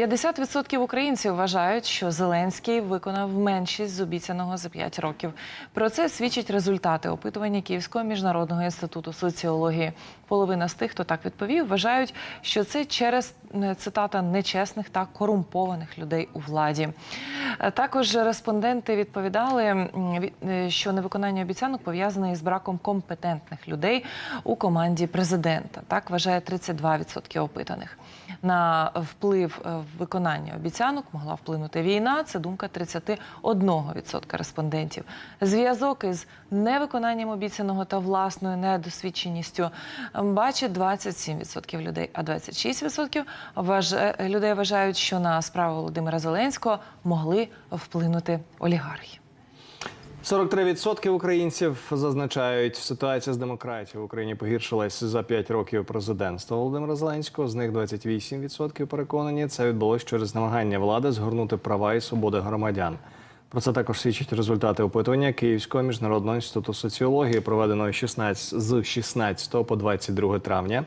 50% українців вважають, що Зеленський виконав меншість з обіцяного за 5 років. Про це свідчать результати опитування Київського міжнародного інституту соціології. Половина з тих, хто так відповів, вважають, що це через е, цитата нечесних та корумпованих людей у владі. Е, Також респонденти відповідали, е, що невиконання обіцянок пов'язане із браком компетентних людей у команді президента. Так вважає 32% опитаних. На вплив виконання обіцянок могла вплинути війна. Це думка 31% респондентів. Зв'язок із невиконанням обіцяного та власною недосвідченістю бачить 27% людей, а 26% вваж- людей вважають, що на справу Володимира Зеленського могли вплинути олігархи. 43% українців зазначають, ситуація з демократією в Україні погіршилась за 5 років президентства Володимира Зеленського. З них 28% переконані, це відбулось через намагання влади згорнути права і свободи громадян. Про це також свідчать результати опитування Київського міжнародного інституту соціології, проведеного 16, з 16 по 22 травня.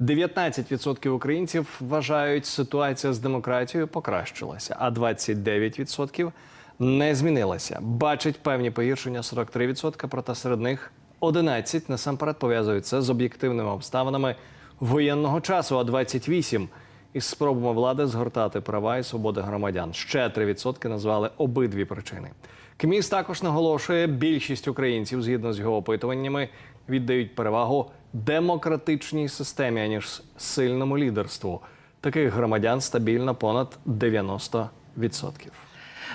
19% українців вважають, ситуація з демократією покращилася, а 29% не змінилася. Бачить певні погіршення 43%, проте серед них 11% насамперед пов'язують це з об'єктивними обставинами воєнного часу, а 28% із спробами влади згортати права і свободи громадян. Ще 3% назвали обидві причини. КМІС також наголошує, більшість українців, згідно з його опитуваннями, віддають перевагу демократичній системі, аніж сильному лідерству. Таких громадян стабільно понад 90%.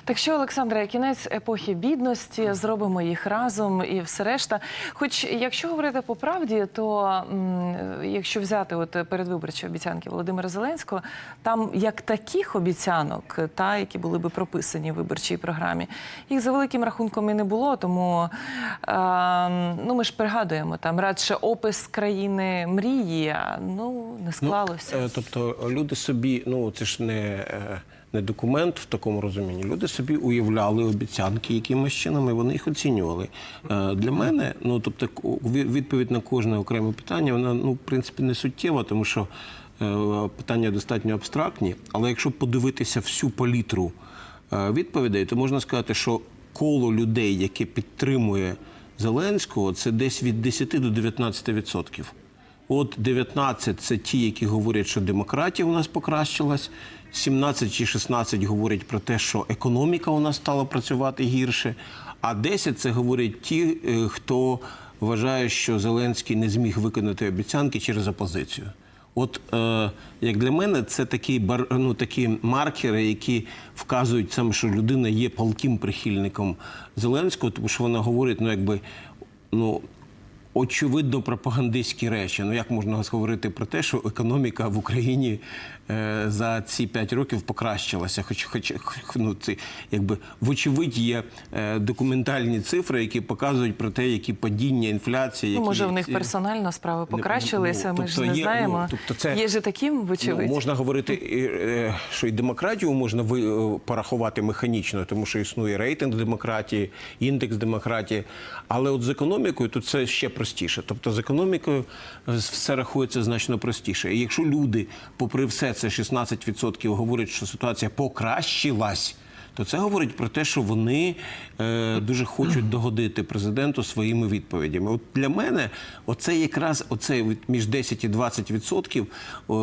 Так що, Олександра, кінець епохи бідності, зробимо їх разом і все решта. Хоч якщо говорити по правді, то якщо взяти от передвиборчі обіцянки Володимира Зеленського, там як таких обіцянок, та які були би прописані в виборчій програмі, їх за великим рахунком і не було. Тому е, ну ми ж пригадуємо там радше опис країни мрії, а ну не склалося. Ну, тобто люди собі, ну це ж не, е, не документ в такому розумінні. Люди собі уявляли обіцянки якимось чином, і вони їх оцінювали. Е, Для мене, ну тобто, ві- відповідь на кожне окреме питання, вона ну в принципі не суттєва, тому що е, питання достатньо абстрактні. Але якщо подивитися всю палітру е, відповідей, то можна сказати, що коло людей, яке підтримує Зеленського, це десь від 10 до 19 відсотків. От 19 – це ті, які говорять, що демократія у нас покращилась. 17 чи 16 говорять про те, що економіка у нас стала працювати гірше. А 10 – це говорять ті, е, хто вважає, що Зеленський не зміг виконати обіцянки через опозицію. От е, як для мене, це такі бар, ну, такі маркери, які вказують саме, що людина є палким прихильником Зеленського, тому що вона говорить, ну якби ну. Очевидно, пропагандистські речі. Ну як можна говорити про те, що економіка в Україні е, за ці п'ять років покращилася? Хоч, хоч ну, це якби вочевидь є е, документальні цифри, які показують про те, які падіння, інфляція, Ну, може, в них ці- персонально справи Ну, покращилися. ну, ми ж тобто не є, знаємо. ну, тобто це- Є же таким, вочевидь. Ну, можна говорити, і, е, що і демократію можна ви, е, порахувати механічно, тому що існує рейтинг демократії, індекс демократії. Але от з економікою тут це ще простіше. Тобто з економікою е, все рахується значно простіше. І якщо люди, попри все це 16% говорять, що ситуація покращилась. То це говорить про те, що вони е, дуже хочуть догодити президенту своїми відповідями. От для мене, оце якраз оце між 10 і 20 відсотків, е,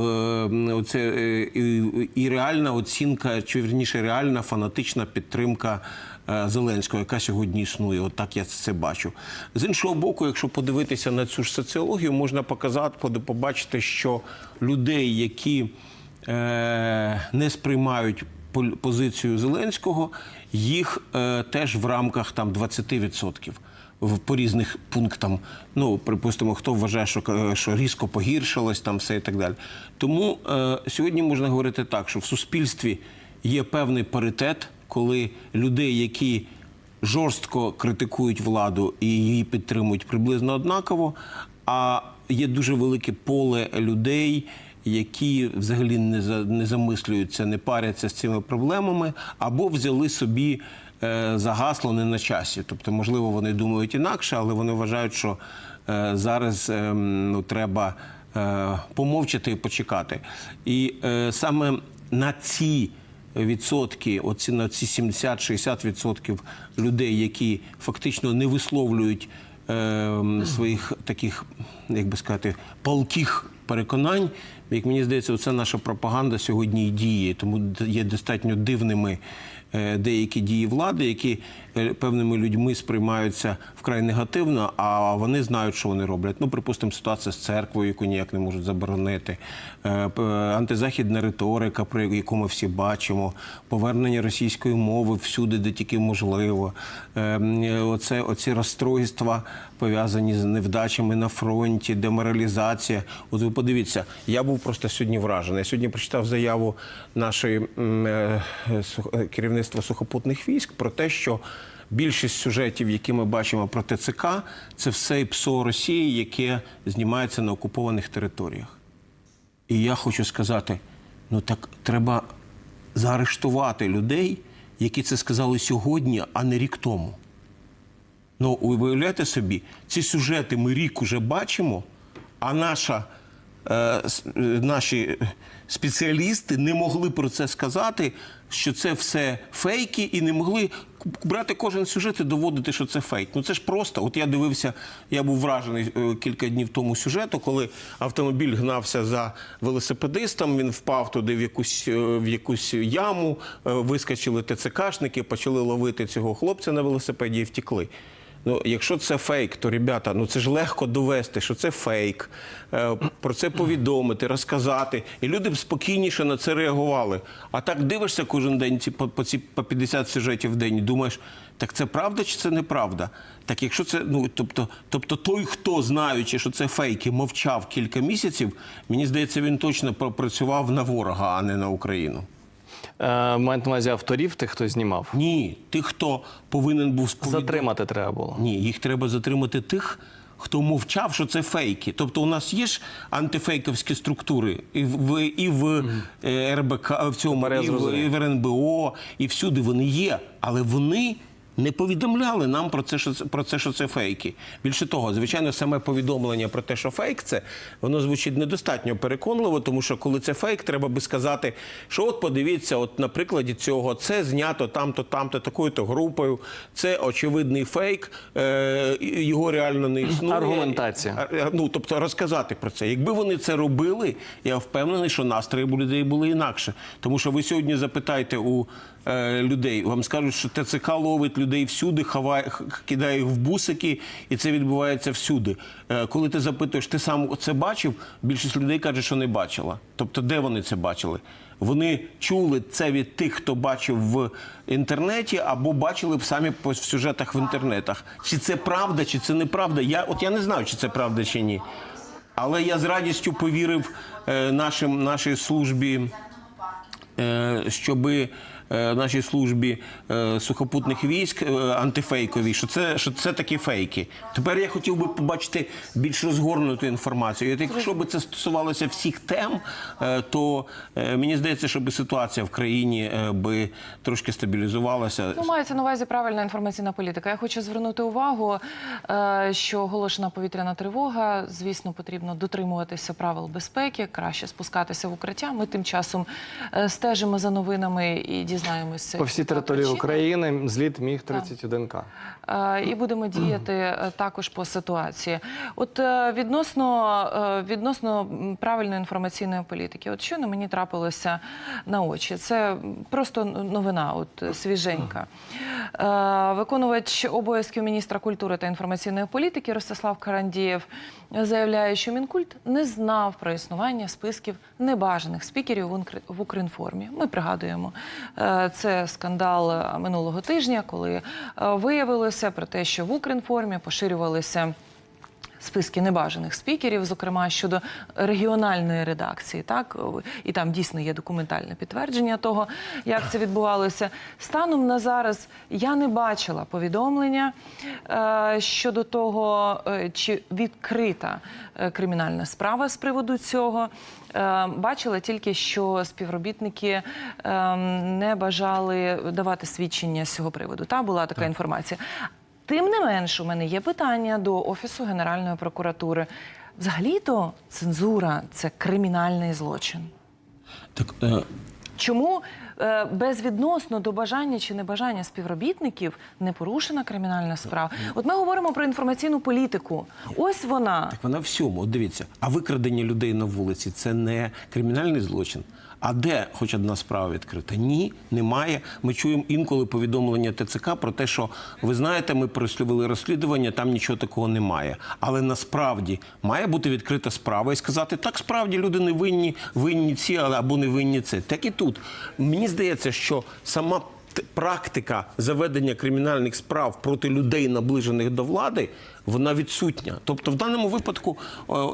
оце е, і, і реальна оцінка, чи вірніше реальна фанатична підтримка. Е, Зеленського, яка сьогодні існує, от так я це бачу. З іншого боку, якщо подивитися на цю ж соціологію, можна показати, побачити, що людей, які е, не сприймають позицію Зеленського, їх е, теж в рамках там 20% в по різних пунктам. Ну, припустимо, хто вважає, що, що різко погіршилось, там все і так далі. Тому е, сьогодні можна говорити так, що в суспільстві є певний паритет, коли людей, які жорстко критикують владу і її підтримують приблизно однаково, а є дуже велике поле людей які взагалі не за не замислюються, не паряться з цими проблемами, або взяли собі е, за гасло не на часі. Тобто, можливо, вони думають інакше, але вони вважають, що е, зараз е, ну, треба е, помовчати і почекати. І е, саме на ці відсотки, оці на ці 70-60 відсотків людей, які фактично не висловлюють е, своїх таких, як би сказати, палких переконань. Як мені здається, це наша пропаганда сьогодні і діє, тому є достатньо дивними деякі дії влади, які е, певними людьми сприймаються вкрай негативно, а вони знають, що вони роблять. Ну, припустимо, ситуація з церквою, яку ніяк не можуть заборонити, е, антизахідна риторика, про яку ми всі бачимо, повернення російської мови всюди, де тільки можливо. Е, Оце, оці розстройства пов'язані з невдачами на фронті, деморалізація. От ви подивіться, я був просто сьогодні вражений. Я сьогодні прочитав заяву нашої е, е, керівництва сухопутних військ про те, що більшість сюжетів, які ми бачимо про ТЦК, це все ПСО Росії, яке знімається на окупованих територіях. І я хочу сказати: ну так треба заарештувати людей, які це сказали сьогодні, а не рік тому. Ну, ви виявляєте собі, ці сюжети ми рік уже бачимо, а наша, наші спеціалісти не могли про це сказати, що це все фейки, і не могли брати кожен сюжет і доводити, що це фейк. Ну це ж просто. От я дивився, я був вражений е, кілька днів тому сюжету, коли автомобіль гнався за велосипедистом, він впав туди в якусь, е, в якусь яму, е, вискочили ТЦКшники, почали ловити цього хлопця на велосипеді і втікли. Ну, якщо це фейк, то ребята, ну це ж легко довести, що це фейк, е, про це повідомити, розказати. І люди б спокійніше на це реагували. А так дивишся кожен день ці по, ці по 50 сюжетів в день і думаєш, так це правда чи це неправда? Так якщо це, ну тобто, тобто той, хто знаючи, що це фейки, мовчав кілька місяців, мені здається, він точно пропрацював на ворога, а не на Україну. Е, маєте на увазі авторів, тих, хто знімав. Ні, тих, хто повинен був сповідати. Затримати треба було. Ні, їх треба затримати тих, хто мовчав, що це фейки. Тобто у нас є ж антифейковські структури і в, і в е, РБК, в цьому Тепер я і в, зрозумів. і в РНБО, і всюди вони є, але вони. Не повідомляли нам про це, що про це, що це фейки. Більше того, звичайно, саме повідомлення про те, що фейк це воно звучить недостатньо переконливо, тому що коли це фейк, треба би сказати, що от подивіться, от на прикладі цього це знято там-то, там-то, такою-то групою. Це очевидний фейк, е, його реально не існує. Аргументація. Е, Ну тобто розказати про це. Якби вони це робили, я впевнений, що настрої людей були інакше. Тому що ви сьогодні запитаєте у людей, вам скажуть, що ТЦК ловить людей всюди, хаває, кидає їх в бусики, і це відбувається всюди. Е, коли ти запитуєш, ти сам це бачив, більшість людей каже, що не бачила. Тобто, де вони це бачили? Вони чули це від тих, хто бачив в інтернеті, або бачили б самі по сюжетах в інтернетах. Чи це правда, чи це неправда? Я от я не знаю, чи це правда чи ні. Але я з радістю повірив е, нашим, нашій службі, е, щоби е, нашій службі е, сухопутних військ е, антифейковій, що це, що це такі фейки. Тепер я хотів би побачити більш розгорнуту інформацію. І якщо б це стосувалося всіх тем, е, то е, мені здається, щоб ситуація в країні е, би трошки стабілізувалася. Ну, мається на увазі правильна інформаційна політика. Я хочу звернути увагу, е, що оголошена повітряна тривога. Звісно, потрібно дотримуватися правил безпеки, краще спускатися в укриття. Ми тим часом е, стежимо за новинами і дізнаємося По всій території причина. України зліт міг 31К. Е, і будемо діяти е, також по ситуації. От е, відносно, е, відносно правильної інформаційної політики, от що на мені трапилося на очі? Це просто новина, от е, свіженька. Е, Виконувач обов'язків міністра культури та інформаційної політики Ростислав Карандієв заявляє, що Мінкульт не знав про існування списків небажаних спікерів в Укрінформі. Ми пригадуємо, е, це скандал е, минулого тижня, коли е, виявилося про те, що в Укрінформі поширювалися. Списки небажаних спікерів, зокрема щодо регіональної редакції, так і там дійсно є документальне підтвердження того, як це відбувалося. Станом на зараз я не бачила повідомлення е, щодо того, е, чи відкрита е, кримінальна справа з приводу цього. Е, Бачила тільки, що співробітники е, не бажали давати свідчення з цього приводу. Та була така інформація. Тим не менш, у мене є питання до Офісу Генеральної прокуратури. Взагалі-то цензура це кримінальний злочин. Так, е, Чому е, безвідносно до бажання чи небажання співробітників не порушена кримінальна справа? От ми говоримо про інформаційну політику. Ось вона. Так вона всьому. От дивіться, а викрадення людей на вулиці це не кримінальний злочин. А де хоч одна справа відкрита? Ні, немає. Ми чуємо інколи повідомлення ТЦК про те, що ви знаєте, ми провели розслідування, там нічого такого немає. Але насправді має бути відкрита справа і сказати, так справді люди не винні, винні ці, або не винні це. Так і тут. Мені здається, що сама практика заведення кримінальних справ проти людей, наближених до влади, вона відсутня. Тобто, в даному випадку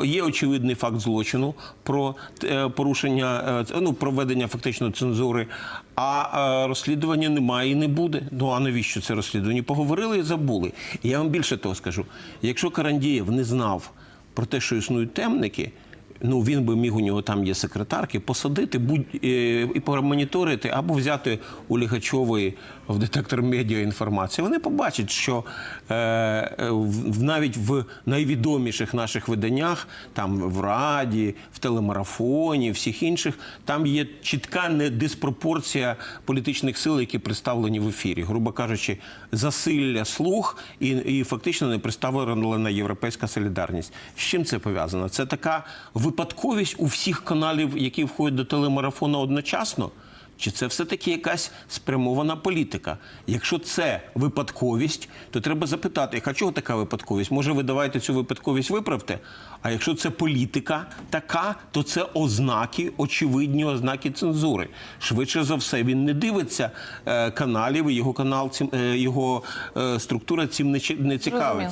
є очевидний факт злочину про е, порушення е, ну, проведення фактично цензури, а е, розслідування немає і не буде. Ну а навіщо це розслідування? Поговорили і забули. Я вам більше того скажу: якщо Карандієв не знав про те, що існують темники. Ну, він би міг у нього там є секретарки, посадити будь е, і промоніторити або взяти у Лігачової в детектор медіа інформацію. Вони побачать, що е, е, навіть в найвідоміших наших виданнях, там в Раді, в телемарафоні, всіх інших, там є чітка недиспропорція політичних сил, які представлені в ефірі. Грубо кажучи, засилля слух і, і фактично не представлена європейська солідарність. З чим це пов'язано? Це така випадковість у всіх каналів, які входять до телемарафону одночасно. Чи це все-таки якась спрямована політика? Якщо це випадковість, то треба запитати, а чого така випадковість? Може, ви давайте цю випадковість виправте? А якщо це політика така, то це ознаки, очевидні ознаки цензури. Швидше за все, він не дивиться е, каналів, його канал е, його е, структура цим не цікавиться.